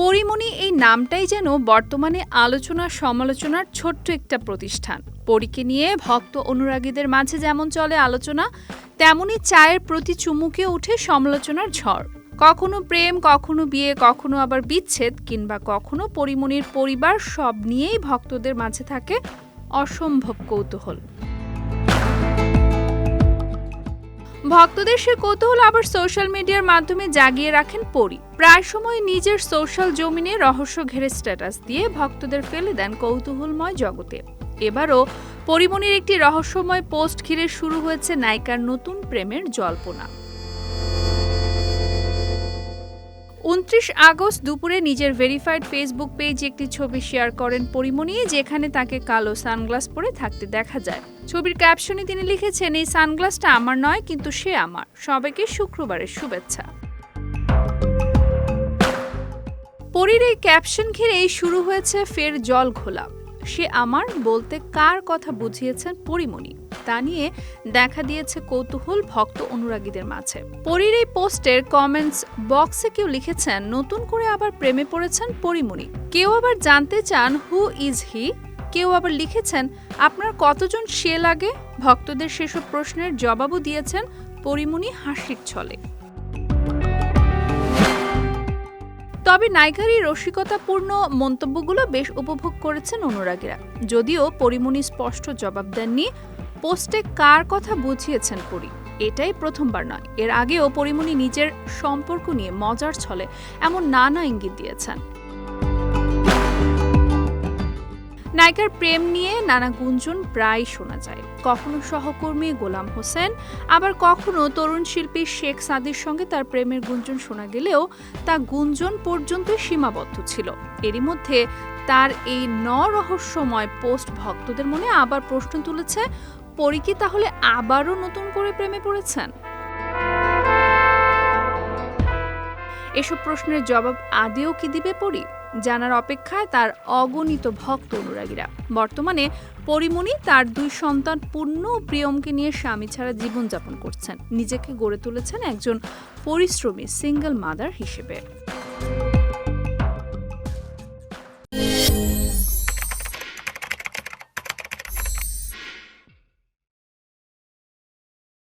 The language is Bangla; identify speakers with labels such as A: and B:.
A: পরিমণি এই নামটাই যেন বর্তমানে আলোচনা সমালোচনার ছোট্ট একটা প্রতিষ্ঠান। পরীকে নিয়ে ভক্ত অনুরাগীদের মাঝে যেমন চলে আলোচনা, তেমনি চায়ের প্রতি চুমুকে উঠে সমালোচনার ঝড়। কখনো প্রেম, কখনো বিয়ে, কখনো আবার বিচ্ছেদ কিংবা কখনো পরিমণির পরিবার সব নিয়েই ভক্তদের মাঝে থাকে অসম্ভব কৌতূহল। ভক্তদের সে কৌতূহল আবার সোশ্যাল মিডিয়ার মাধ্যমে জাগিয়ে রাখেন পরি। প্রায় সময় নিজের সোশ্যাল জমিনে রহস্য ঘেরে স্ট্যাটাস দিয়ে ভক্তদের ফেলে দেন কৌতূহলময় জগতে। এবারও পরিমণির একটি রহস্যময় পোস্ট ঘিরে শুরু হয়েছে নায়িকার নতুন প্রেমের জল্পনা। উনত্রিশ আগস্ট দুপুরে নিজের ভেরিফাইড ফেসবুক পেজে একটি ছবি শেয়ার করেন পরিমণি, যেখানে তাকে কালো সানগ্লাস পরে থাকতে দেখা যায়। ছবির ক্যাপশনে তিনি লিখেছেন, এই সানগ্লাসটা আমার নয়, কিন্তু সে আমার। সবাইকে শুক্রবারের শুভেচ্ছা। পরীর এই ক্যাপশন ঘিরেই শুরু হয়েছে ফের জল ঘোলা। সে আমার বলতে কার কথা বুঝিয়েছেন পরিমণি? তা নিয়ে দেখা দিয়েছে কৌতূহল ভক্ত অনুরাগীদের মাঝে। পরীর এই পোস্টের কমেন্টস বক্সে কেউ লিখেছেন, নতুন করে আবার প্রেমে পড়েছেন পরিমণি। কেউ আবার জানতে চান হু ইজ হি কেউ আবার লিখেছেন, আপনার কতজন সে লাগে? ভক্তদের সেসব প্রশ্নের জবাবও দিয়েছেন পরিমণি হাসির ছলে। তবে নাইকার এই রসিকতাপূর্ণ মন্তব্যগুলো বেশ উপভোগ করেছেন অনুরাগীরা। যদিও পরিমণি স্পষ্ট জবাব দেননি পোস্টে কার কথা বুঝিয়েছেন পরি? এটাই প্রথমবার নয়। এর আগেও পরিমণি নিজের সম্পর্ক নিয়ে মজার ছলে এমন নানা ইঙ্গিত দিয়েছেন। নায়িকার প্রেম নিয়ে নানা গুঞ্জন প্রায় শোনা যায়। কখনো সহকর্মী গোলাম হোসেন, আবার কখনো তরুণ শিল্পী শেখ সাদির সঙ্গে তার প্রেমের গুঞ্জন শোনা গেলেও তা গুঞ্জন পর্যন্ত সীমাবদ্ধ ছিল। এরই মধ্যে তার এই ন রহস্যময় পোস্ট ভক্তদের মনে আবার প্রশ্ন তুলেছে পরি কি তাহলে আবারও নতুন করে প্রেমে পড়েছেন? এসব প্রশ্নের জবাব আদেও কি দিবে পরি? জানার অপেক্ষায় তার অগণিত ভক্ত অনুরাগীরা। বর্তমানে পরিমণি তার দুই সন্তান পূর্ণ প্রিয়মকে নিয়ে স্বামী ছাড়া জীবনযাপন করছেন। নিজেকে গড়ে তুলেছেন একজন পরিশ্রমী সিঙ্গেল মাদার হিসেবে।